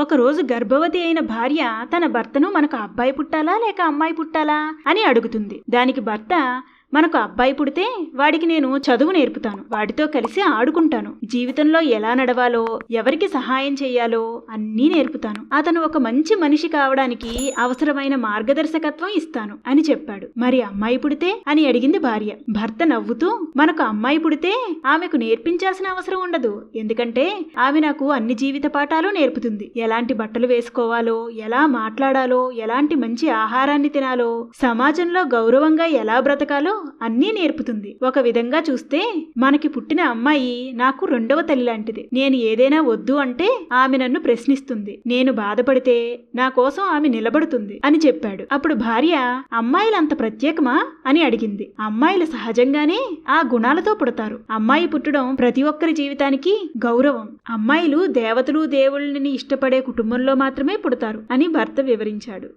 ఒకరోజు గర్భవతి అయిన భార్య తన భర్తను మనకు అబ్బాయి పుట్టాలా లేక అమ్మాయి పుట్టాలా అని అడుగుతుంది. దానికి భర్త మనకు అబ్బాయి పుడితే వాడికి నేను చదువు నేర్పుతాను. వాడితో కలిసి ఆడుకుంటాను. జీవితంలో ఎలా నడవాలో ఎవరికి సహాయం చేయాలో అన్నీ నేర్పుతాను. అతను ఒక మంచి మనిషి కావడానికి అవసరమైన మార్గదర్శకత్వం ఇస్తాను అని చెప్పాడు. మరి అమ్మాయి పుడితే అని అడిగింది భార్య. భర్త నవ్వుతూ మనకు అమ్మాయి పుడితే ఆమెకు నేర్పించాల్సిన అవసరం ఉండదు. ఎందుకంటే ఆమె నాకు అన్ని జీవిత పాఠాలు నేర్పుతుంది. ఎలాంటి బట్టలు వేసుకోవాలో ఎలా మాట్లాడాలో ఎలాంటి మంచి ఆహారాన్ని తినాలో సమాజంలో గౌరవంగా ఎలా బ్రతకాలో అన్నీ నేర్పుతుంది. ఒక విధంగా చూస్తే మనకి పుట్టిన అమ్మాయి నాకు రెండవ తల్లి లాంటిది. నేను ఏదైనా వద్దు అంటే ఆమె నన్ను ప్రశ్నిస్తుంది. నేను బాధపడితే నా కోసం ఆమె నిలబడుతుంది అని చెప్పాడు. అప్పుడు భార్య అమ్మాయిలు అంత ప్రత్యేకమా? అని అడిగింది. అమ్మాయిలు సహజంగానే ఆ గుణాలతో పుడతారు. అమ్మాయి పుట్టడం ప్రతి ఒక్కరి జీవితానికి గౌరవం. అమ్మాయిలు దేవతలు దేవుళ్ళని ఇష్టపడే కుటుంబంలో మాత్రమే పుడతారు అని భర్త వివరించాడు.